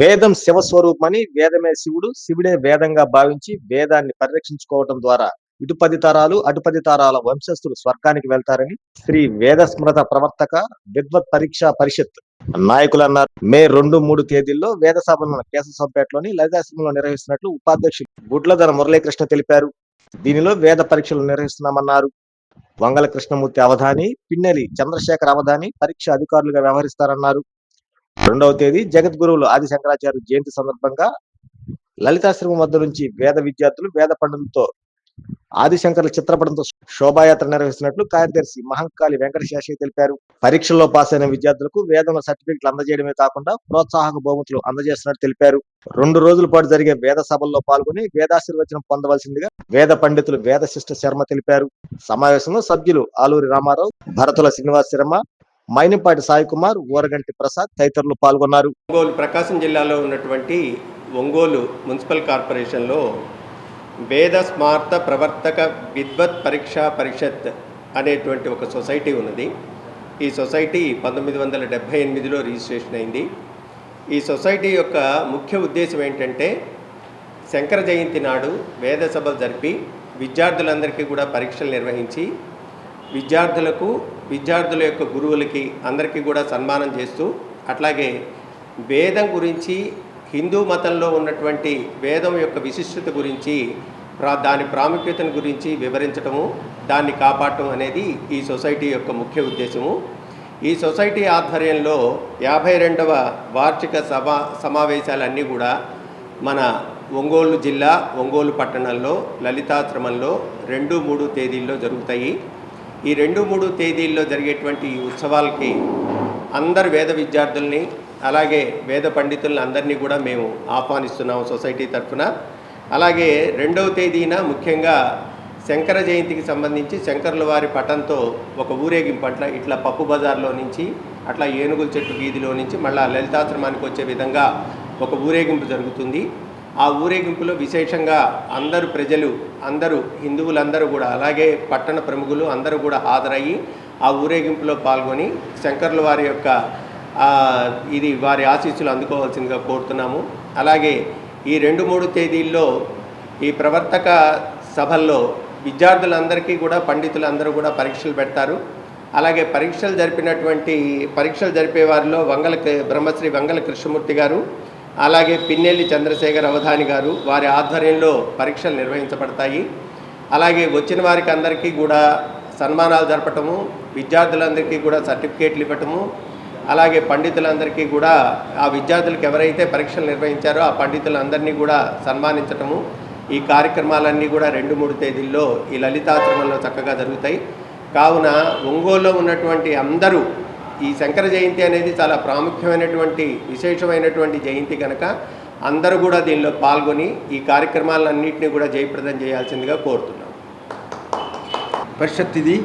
వేదం శివస్వరూపమని వేదమే శివుడు శివుడే వేదంగా భావించి వేదాన్ని పరిరక్షించుకోవటం ద్వారా ఇటు పది తరాలు అటు పది తరాల వంశస్థులు స్వర్గానికి వెళ్తారని శ్రీ వేద స్మృత ప్రవర్తక విద్వత్ పరీక్షా పరిషత్ నాయకులు అన్నారు. మే రెండు మూడు తేదీల్లో వేద సభను కేశవపేటలోని లలితాశ్రమంలో నిర్వహిస్తున్నట్లు ఉపాధ్యక్షులు గుడ్లధర మురళీకృష్ణ తెలిపారు. దీనిలో వేద పరీక్షలు నిర్వహిస్తున్నామన్నారు. వంగల కృష్ణమూర్తి అవధాని పిన్నెలి చంద్రశేఖర్ అవధాని పరీక్ష అధికారులుగా వ్యవహరిస్తారన్నారు. రెండవ తేదీ జగద్గురువులు ఆది శంకరాచార్య జయంతి సందర్భంగా లలితాశ్రమం వద్ద నుంచి వేద విద్యార్థులు వేద పండితులతో ఆదిశంకర్ల చిత్రపటంతో శోభాయాత్ర నిర్వహిస్తున్నట్లు కార్యదర్శి మహంకాళి వెంకటశేషయ్య తెలిపారు. పరీక్షల్లో పాస్ అయిన విద్యార్థులకు వేదంలో సర్టిఫికెట్లు అందజేయడమే కాకుండా ప్రోత్సాహక బహుమతులు అందజేస్తున్నట్టు తెలిపారు. రెండు రోజుల పాటు జరిగే వేద సభల్లో పాల్గొని వేదాశీర్వచనం పొందవలసిందిగా వేద పండితులు వేద శిష్ట శర్మ తెలిపారు. సమావేశంలో సభ్యులు ఆలూరి రామారావు భరతుల శ్రీనివాస్ శర్మ మైనంపాటి సాయి కుమార్ ఊరగంటి ప్రసాద్ తదితరులు పాల్గొన్నారు. ఒంగోలు ప్రకాశం జిల్లాలో ఉన్నటువంటి ఒంగోలు మున్సిపల్ కార్పొరేషన్లో వేద స్మార్త ప్రవర్తక విద్వత్ పరీక్షా పరిషత్ అనేటువంటి ఒక సొసైటీ ఉన్నది. ఈ సొసైటీ పంతొమ్మిది వందల డెబ్భై ఎనిమిదిలో రిజిస్ట్రేషన్ అయింది. ఈ సొసైటీ యొక్క ముఖ్య ఉద్దేశం ఏంటంటే శంకర జయంతి నాడు వేద సభ జరిపి విద్యార్థులందరికీ కూడా పరీక్షలు నిర్వహించి విద్యార్థులకు విద్యార్థుల యొక్క గురువులకి అందరికీ కూడా సన్మానం చేస్తూ అట్లాగే వేదం గురించి హిందూ మతంలో ఉన్నటువంటి వేదం యొక్క విశిష్టత గురించి ప్రా దాని ప్రాముఖ్యతను గురించి వివరించటము దాన్ని కాపాడటం అనేది ఈ సొసైటీ యొక్క ముఖ్య ఉద్దేశము. ఈ సొసైటీ ఆధ్వర్యంలో యాభై రెండవ వార్షిక సభా సమావేశాలన్నీ కూడా మన ఒంగోలు జిల్లా ఒంగోలు పట్టణంలో లలితాశ్రమంలో రెండు మూడు తేదీల్లో జరుగుతాయి. ఈ రెండు మూడు తేదీల్లో జరిగేటువంటి ఈ ఉత్సవాలకి అందరు వేద విద్యార్థుల్ని అలాగే వేద పండితులను అందరినీ కూడా మేము ఆహ్వానిస్తున్నాము సొసైటీ తరఫున. అలాగే రెండవ తేదీన ముఖ్యంగా శంకర జయంతికి సంబంధించి శంకరుల వారి పటంతో ఒక ఊరేగింపు అట్లా ఇట్లా పప్పు బజార్లో నుంచి అట్లా ఏనుగుల చెట్టు వీధిలో నుంచి మళ్ళా లలితాశ్రమానికి వచ్చే విధంగా ఒక ఊరేగింపు జరుగుతుంది. ఆ ఊరేగింపులో విశేషంగా అందరు ప్రజలు అందరూ హిందువులందరూ కూడా అలాగే పట్టణ ప్రముఖులు అందరూ కూడా హాజరయ్యి ఆ ఊరేగింపులో పాల్గొని శంకర్ల వారి యొక్క ఇది వారి ఆశీస్సులు అందుకోవాల్సిందిగా కోరుతున్నాము. అలాగే ఈ రెండు మూడు తేదీల్లో ఈ ప్రవర్తక సభల్లో విద్యార్థులందరికీ కూడా పండితులందరూ కూడా పరీక్షలు పెడతారు. అలాగే పరీక్షలు జరిపినటువంటి పరీక్షలు జరిపే వారిలో వంగల బ్రహ్మశ్రీ వంగల కృష్ణమూర్తి గారు అలాగే పిన్నెల్లి చంద్రశేఖర్ అవధాని గారు వారి ఆధ్వర్యంలో పరీక్షలు నిర్వహించబడతాయి. అలాగే వచ్చిన వారికి అందరికీ కూడా సన్మానాలు జరపటము విద్యార్థులందరికీ కూడా సర్టిఫికేట్లు ఇవ్వటము అలాగే పండితులందరికీ కూడా ఆ విద్యార్థులకు ఎవరైతే పరీక్షలు నిర్వహించారో ఆ పండితులందరినీ కూడా సన్మానించటము. ఈ కార్యక్రమాలన్నీ కూడా రెండు మూడు తేదీల్లో ఈ లలితాశ్రమంలో చక్కగా జరుగుతాయి. కావున ఒంగోలులో ఉన్నటువంటి అందరూ ఈ శంకర జయంతి అనేది చాలా ప్రాముఖ్యమైనటువంటి విశేషమైనటువంటి జయంతి కనుక అందరూ కూడా దీనిలో పాల్గొని ఈ కార్యక్రమాలన్నింటినీ కూడా జయప్రదం చేయాల్సిందిగా కోరుతున్నాం. పరిషత్ ఇది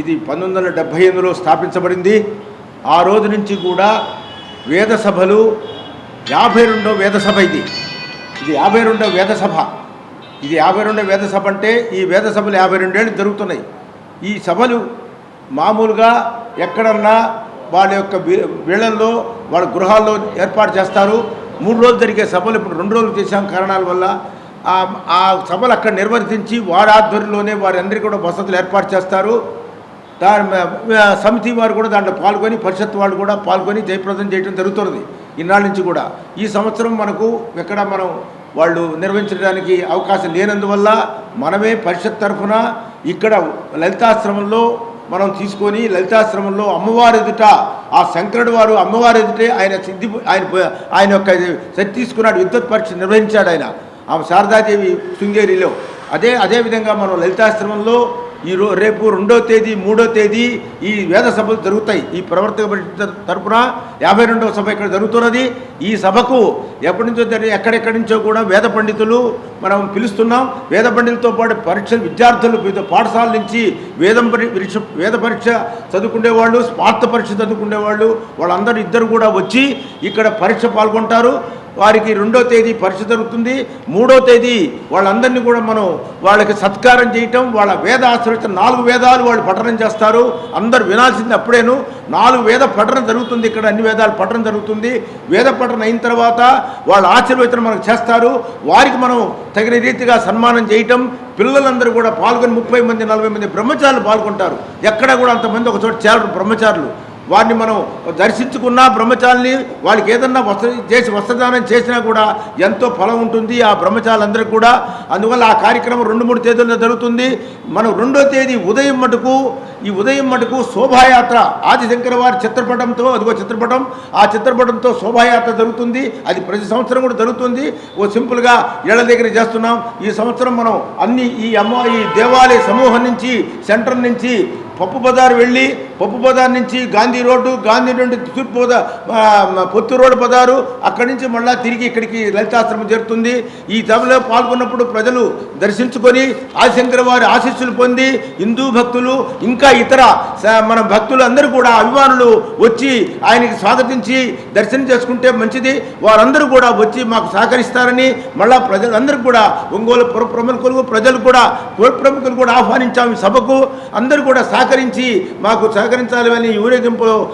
ఇది పంతొమ్మిది వందల డెబ్భై ఎనిమిదిలో స్థాపించబడింది. ఆ రోజు నుంచి కూడా వేద సభలు యాభై రెండో వేద సభ ఇది. ఇది యాభై రెండో వేద సభ ఇది యాభై రెండో వేద సభ అంటే ఈ వేద సభలు యాభై రెండేళ్ళు జరుగుతున్నాయి. ఈ సభలు మామూలుగా ఎక్కడన్నా వాళ్ళ యొక్క వీళ్ళల్లో వాళ్ళ గృహాల్లో ఏర్పాటు చేస్తారు. మూడు రోజులు జరిగే సభలు ఇప్పుడు రెండు రోజులు చేశాం కారణాల వల్ల. ఆ- సభలు అక్కడ నిర్వర్తించి వారి ఆధ్వర్యంలోనే వారందరికీ కూడా వసతులు ఏర్పాటు చేస్తారు. దాని సమితి వారు కూడా దాంట్లో పాల్గొని పరిషత్ వాళ్ళు కూడా పాల్గొని జయప్రదం చేయడం జరుగుతున్నది ఇన్నాళ్ళ నుంచి కూడా. ఈ సంవత్సరం మనకు ఎక్కడ మనం వాళ్ళు నిర్వహించడానికి అవకాశం లేనందువల్ల మనమే పరిషత్ తరఫున ఇక్కడ లలితాశ్రమంలో మనం తీసుకొని లలితాశ్రమంలో అమ్మవారి ఎదుట ఆ శంకరుడు వారు అమ్మవారి ఎదుటే ఆయన సిద్ధి ఆయన ఆయన యొక్క శక్తి తీసుకున్నాడు విద్యుత్ పరీక్ష నిర్వహించాడు ఆయన. ఆమె శారదాదేవి శృంగేరిలో. అదే అదే విధంగా మనం లలితాశ్రమంలో ఈ రేపు రెండో తేదీ మూడో తేదీ ఈ వేద సభలు జరుగుతాయి. ఈ ప్రవర్తక తరపున యాభై రెండవ సభ ఇక్కడ జరుగుతున్నది. ఈ సభకు ఎప్పటి నుంచో ఎక్కడెక్కడి నుంచో కూడా వేద పండితులు మనం పిలుస్తున్నాం. వేద పండితులతో పాటు పరీక్ష విద్యార్థులు వివిధ పాఠశాల నుంచి వేదం పరీక్ష వేద పరీక్ష చదువుకునే వాళ్ళు పరీక్ష చదువుకునే వాళ్ళు వాళ్ళందరూ ఇద్దరు కూడా వచ్చి ఇక్కడ పరీక్ష పాల్గొంటారు. వారికి రెండో తేదీ పరీక్ష జరుగుతుంది. మూడో తేదీ వాళ్ళందరినీ కూడా మనం వాళ్ళకి సత్కారం చేయటం వాళ్ళ వేద ఆశ్రయిత నాలుగు వేదాలు వాళ్ళు పఠనం చేస్తారు. అందరు వినాల్సింది అప్పుడేను. నాలుగు వేద పఠనం జరుగుతుంది ఇక్కడ అన్ని వేదాలు పఠనం జరుగుతుంది. వేద పఠనం అయిన తర్వాత వాళ్ళ ఆశీర్వచనం మనకు చేస్తారు. వారికి మనం తగిన రీతిగా సన్మానం చేయటం. పిల్లలందరూ కూడా పాల్గొని ముప్పై మంది నలభై మంది బ్రహ్మచారులు పాల్గొంటారు. ఎక్కడ కూడా అంతమంది ఒక చోట చేరరు బ్రహ్మచారులు. వారిని మనం దర్శించుకున్న బ్రహ్మచారిని వాళ్ళకి ఏదన్నా వస్త్ర చేసి వస్త్రదానం చేసినా కూడా ఎంతో ఫలం ఉంటుంది ఆ బ్రహ్మచారులందరికీ కూడా. అందువల్ల ఆ కార్యక్రమం రెండు మూడు తేదీల్లో జరుగుతుంది. మనం రెండో తేదీ ఉదయం మటుకు ఈ ఉదయం మటుకు శోభాయాత్ర ఆదిశంకర వారి చిత్రపటంతో అదిగో చిత్రపటం ఆ చిత్రపటంతో శోభాయాత్ర జరుగుతుంది. అది ప్రతి సంవత్సరం కూడా జరుగుతుంది. ఓ సింపుల్గా ఇళ్ళ దగ్గర చేస్తున్నాం. ఈ సంవత్సరం మనం అన్ని ఈ అమ్మ ఈ దేవాలయ సమూహం నుంచి సెంటర్ నుంచి పప్పు బజార్ వెళ్ళి పప్పు బజార్ నుంచి గాంధీ రోడ్డు గాంధీ నుండి తూర్పు పొత్తు రోడ్డు పదారు అక్కడి నుంచి మళ్ళా తిరిగి ఇక్కడికి లలితాశ్రమం చేరుతుంది. ఈ సభలో పాల్గొన్నప్పుడు ప్రజలు దర్శించుకొని ఆదిశంకర వారి ఆశీస్సులు పొంది హిందూ భక్తులు ఇంకా ఇతర స- మన భక్తులు అందరూ కూడా అభిమానులు వచ్చి ఆయనకి స్వాగతించి దర్శనం చేసుకుంటే మంచిది. వారందరూ కూడా వచ్చి మాకు సహకరిస్తారని మళ్ళా ప్రజలందరూ కూడా ఒంగోలు పుర ప్రముఖులు ప్రజలు కూడా పుర ప్రముఖులు కూడా ఆహ్వానించాము సభకు. అందరూ కూడా సహకరించి మాకు సహకరించాలని ఊరేగింపులో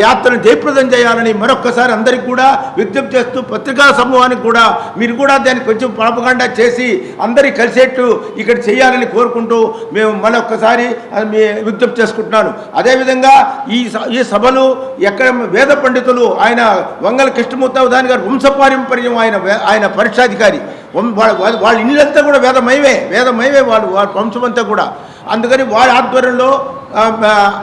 యాత్రను జయప్రదం చేయాలని మరొక్కసారి అందరికీ కూడా విజ్ఞప్తి చేస్తూ పత్రికా సమూహానికి కూడా మీరు కూడా దాన్ని కొంచెం ప్రాపగాండా చేసి అందరికీ కలిసేట్టు ఇక్కడ చేయాలని కోరుకుంటూ మేము మరొక్కసారి మీ విజ్ఞప్తి చేసుకుంటున్నాను. అదేవిధంగా ఈ ఈ సభలు ఎక్కడ వేద పండితులు ఆయన వంగల కృష్ణమూర్తి దాని గారు వంశపారంపర్యం ఆయన ఆయన పరీక్షాధికారి. వాళ్ళ- ఇళ్ళంతా కూడా వేదమయమే వేదమయమే వాళ్ళు వాళ్ళ వంశమంతా కూడా. అందుకని వారి ఆధ్వర్యంలో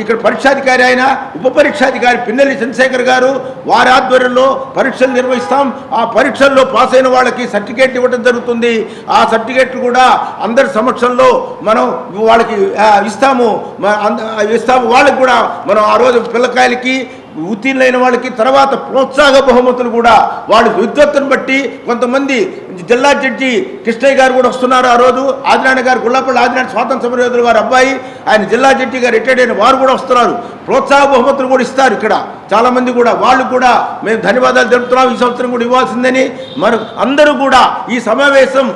ఇక్కడ పరీక్షాధికారి ఆయన ఉప పరీక్షాధికారి పిన్నెల్లి చంద్రశేఖర్ గారు వారి ఆధ్వర్యంలో పరీక్షలు నిర్వహిస్తాం. ఆ పరీక్షల్లో పాస్ అయిన వాళ్ళకి సర్టిఫికేట్ ఇవ్వడం జరుగుతుంది. ఆ సర్టిఫికేట్ కూడా అందరి సమక్షంలో మనం వాళ్ళకి ఇస్తాము. ఇస్తాము. వాళ్ళకి కూడా మనం ఆ రోజు పిల్లకాయలకి ఉత్తీర్ణులైన వాళ్ళకి తర్వాత ప్రోత్సాహ బహుమతులు కూడా వాళ్ళ విద్వత్తును బట్టి కొంతమంది జిల్లా జడ్జి కృష్ణయ్య గారు కూడా వస్తున్నారు ఆ రోజు. ఆదినారాయణ గారు గుళ్ళపల్లి ఆదినారాయణ స్వాతంత్ర సమరయోధుల గారు అబ్బాయి ఆయన జిల్లా జడ్జి గారు రిటైర్డ్ అయిన వారు కూడా వస్తున్నారు. ప్రోత్సాహ బహుమతులు కూడా ఇస్తారు ఇక్కడ. చాలామంది కూడా వాళ్ళు కూడా మేము ధన్యవాదాలు తెలుపుతున్నాం ఈ సంవత్సరం కూడా ఇవ్వాల్సిందని. మనం అందరూ కూడా ఈ సమావేశం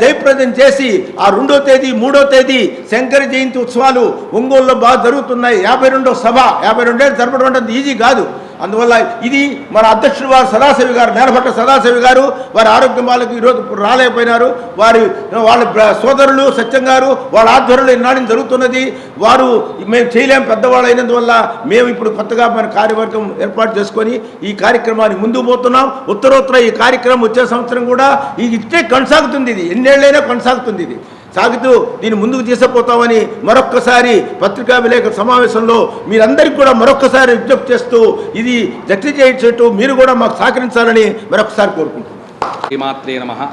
జయప్రదం చేసి ఆ రెండో తేదీ మూడో తేదీ శంకర జయంతి ఉత్సవాలు ఒంగోలులో బాగా జరుగుతున్నాయి. యాభై రెండో సభ యాభై రెండేళ్ళు జరపడం ఈజీ కాదు. అందువల్ల ఇది మన అధ్యక్షుడు వారు సదాశివి గారు నేలపట్ల సదాశివి గారు వారి ఆరోగ్యం వాళ్ళకి ఈరోజు ఇప్పుడు రాలేకపోయినారు. వారి వాళ్ళ సోదరులు సత్యం గారు వాళ్ళ ఆధ్వర్యంలో ఈనాడు జరుగుతున్నది. వారు మేము చేయలేము పెద్దవాళ్ళు అయినందువల్ల మేము ఇప్పుడు కొత్తగా మన కార్యవర్గం ఏర్పాటు చేసుకొని ఈ కార్యక్రమాన్ని ముందుకు పోతున్నాం. ఉత్తరోత్తర ఈ కార్యక్రమం వచ్చే సంవత్సరం కూడా ఇది ఇట్టే కొనసాగుతుంది ఇది. ఎన్నేళ్ళైనా కొనసాగుతుంది ఇది. సాగుతూ దీన్ని ముందుకు తీసుకుపోతామని మరొక్కసారి పత్రికా విలేకరుల సమావేశంలో మీరందరికీ కూడా మరొక్కసారి విజ్ఞప్తి చేస్తూ ఇది జట్టి చేయించేట్టు మీరు కూడా మాకు సహకరించాలని మరొకసారి కోరుకుంటున్నాం. శ్రీమాత్రే నమ.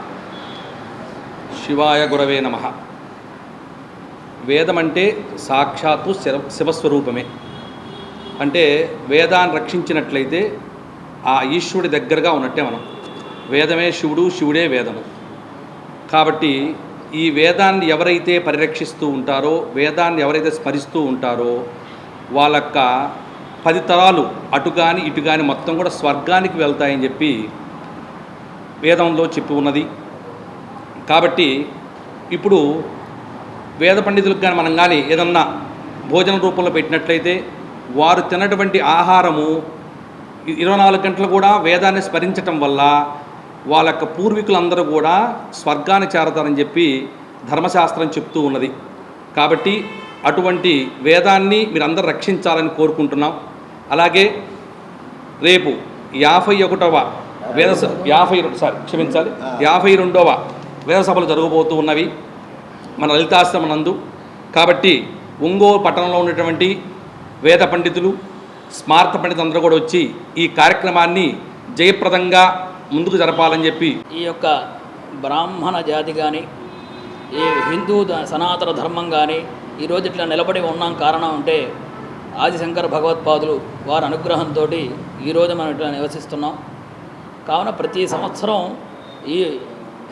శివాయ గురవే నమ. వేదం అంటే సాక్షాత్తు శివ శివస్వరూపమే. అంటే వేదాన్ని రక్షించినట్లయితే ఆ ఈశ్వరుడి దగ్గరగా ఉన్నట్టే మనం. వేదమే శివుడు శివుడే వేదము. కాబట్టి ఈ వేదాన్ని ఎవరైతే పరిరక్షిస్తూ ఉంటారో వేదాన్ని ఎవరైతే స్మరిస్తూ ఉంటారో వాళ్ళ యొక్క పది తరాలు అటు కానీ ఇటు కానీ మొత్తం కూడా స్వర్గానికి వెళ్తాయని చెప్పి వేదంలో చెప్పి ఉన్నది. కాబట్టి ఇప్పుడు వేద పండితులకు కానీ మనం కానీ ఏదన్నా భోజన రూపంలో పెట్టినట్లయితే వారు తిన్నటువంటి ఆహారము ఇరవై నాలుగు గంటలు కూడా వేదాన్ని స్మరించటం వల్ల వాళ్ళ యొక్క పూర్వీకులందరూ కూడా స్వర్గాన్ని చేరతారని చెప్పి ధర్మశాస్త్రం చెప్తూ ఉన్నది. కాబట్టి అటువంటి వేదాన్ని మీరందరూ రక్షించాలని కోరుకుంటున్నాం. అలాగే రేపు యాభై ఒకటవ వేద యాభై సారీ క్షమించాలి. యాభై రెండవ వేద సభలు జరగబోతూ ఉన్నవి మన లలితాశ్రమం నందు కాబట్టి ఒంగోలు పట్టణంలో ఉన్నటువంటి వేద పండితులు స్మార్త పండితులు అందరూ కూడా వచ్చి ఈ కార్యక్రమాన్ని జయప్రదంగా ముందుకు జరపాలని చెప్పి ఈ యొక్క బ్రాహ్మణ జాతి కానీ ఈ హిందూ సనాతన ధర్మం కానీ ఈరోజు ఇట్లా నిలబడి ఉన్నాం కారణం అంటే ఆదిశంకర భగవత్పాదులు వారి అనుగ్రహంతో ఈరోజు మనం ఇట్లా నివసిస్తున్నాం. కావున ప్రతి సంవత్సరం ఈ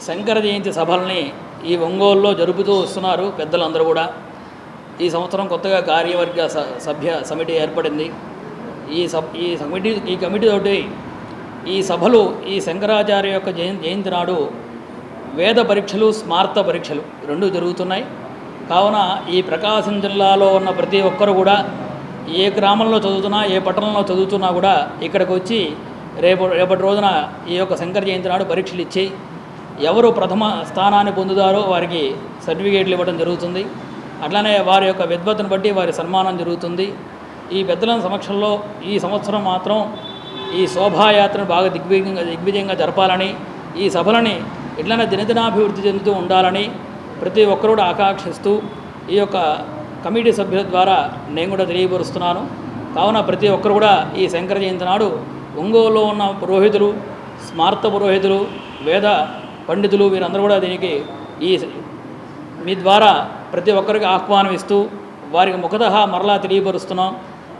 శంకర జయంతి సభల్ని ఈ ఒంగోలులో జరుపుతూ వస్తున్నారు పెద్దలందరూ కూడా. ఈ సంవత్సరం కొత్తగా కార్యవర్గ స- సభ్య సమితి ఏర్పడింది. ఈ సబ్ ఈ కమిటీ ఈ కమిటీ తోటి ఈ సభలు ఈ శంకరాచార్య యొక్క జయం జయంతి నాడు వేద పరీక్షలు స్మార్త పరీక్షలు రెండు జరుగుతున్నాయి. కావున ఈ ప్రకాశం జిల్లాలో ఉన్న ప్రతి ఒక్కరు కూడా ఏ గ్రామంలో చదువుతున్నా ఏ పట్టణంలో చదువుతున్నా కూడా ఇక్కడికి వచ్చి రేపు రేపటి రోజున ఈ యొక్క శంకర జయంతి నాడు పరీక్షలు ఇచ్చి ఎవరు ప్రథమ స్థానాన్ని పొందుతారో వారికి సర్టిఫికేట్లు ఇవ్వడం జరుగుతుంది. అట్లానే వారి యొక్క విద్వత్తును బట్టి వారి సన్మానం జరుగుతుంది. ఈ పెద్దల సమక్షంలో ఈ సంవత్సరం మాత్రం ఈ శోభాయాత్రను బాగా దిగ్విజయంగా దిగ్విజయంగా జరపాలని ఈ సభలని ఇట్లనే దినదినాభివృద్ధి చెందుతూ ఉండాలని ప్రతి ఒక్కరూ కూడా ఆకాంక్షిస్తూ ఈ యొక్క కమిటీ సభ్యుల ద్వారా నేను కూడా తెలియపరుస్తున్నాను. కావున ప్రతి ఒక్కరు కూడా ఈ శంకర జయంతి నాడు ఒంగోలులో ఉన్న పురోహితులు స్మార్త పురోహితులు వేద పండితులు వీరందరూ కూడా దీనికి ఈ మీ ద్వారా ప్రతి ఒక్కరికి ఆహ్వానం ఇస్తూ వారికి ముఖత మరలా తెలియపరుస్తున్నాం.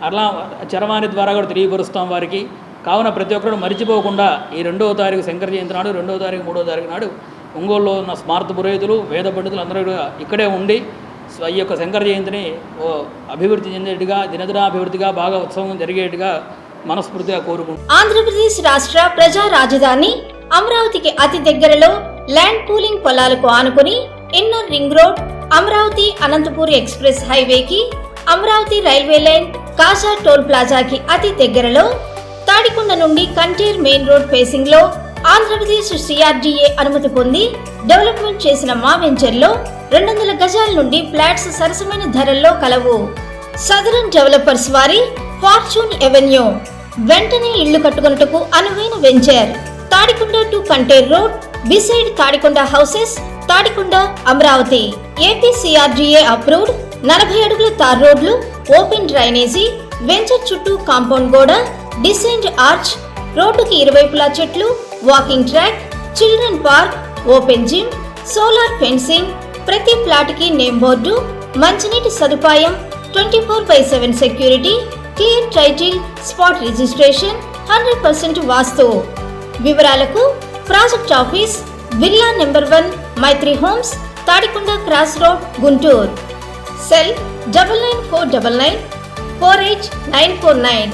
అట్లా చరవాణి ద్వారా కూడా తెలియపరుస్తాం వారికి. కావున ప్రతి ఒక్కరు మరిచిపోకుండా ఈ రెండవ తారీఖు శంకర జయంతి నాడు రెండవ తారీఖు మూడవ తారీఖు నాడు ఒంగోలులో ఉన్న స్మార్త పురోహితులు వేద పండితులు అందరూ ఇక్కడే ఉండి స్వ- ఈ యొక్క శంకర జయంతిని ఓ అభివృద్ధి చెందేట్టుగా దినదినాభివృద్ధిగా బాగా ఉత్సవం జరిగేట్టుగా మనస్ఫూర్తిగా కోరుకుంటున్నాం. ఆంధ్రప్రదేశ్ రాష్ట్ర ప్రజా రాజధాని అమరావతికి అతి దగ్గరలో ల్యాండ్ పూలింగ్ పొలాలకు ఆనుకుని inner ring road Amaravati Anantapur expressway హైవేకి Amaravati railway line Kaza toll ప్లాజాకి అతి దగ్గరలో తాడికొండ నుండి కంటేర్ మెయిన్ రోడ్ ఫేసింగ్లో ఆంధ్రప్రదేశ్ సిఆర్డీఏ అనుమతి పొంది డెవలప్మెంట్ చేసిన మా వెంచర్లో రెండు వందల గజాల నుండి ఫ్లాట్స్ సరసమైన ధరల్లో కలవు. సదరన్ డెవలపర్స్ వారి ఫార్చ్యూన్ ఎవెన్యూ. వెంటనే ఇళ్ళు కట్టుకొనుటకు అనువైన venture. Tadikonda to Kanteru road beside Tadikonda houses Tadikonda Amaravati. APCRDA approved నలభై అడుగుల తార్ రోడ్లు ఓపెన్ డ్రైనేజీ వెంచర్ చుట్టూ కాంపౌండ్ గోడ డిసెంట్ ఆర్చ్ రోడ్డుకి ఇరువైపులా చెట్లు walking track children park open gym solar fencing ప్రతి ప్లాట్కి నేమ్ బోర్డు మంచినీటి సదుపాయం twenty four by seven security clear title spot registration hundred percent vastu. వివరాలకు project office villa number one Maitri homes Tadikonda cross road Guntur. Cell double nine four double nine four eight nine four nine.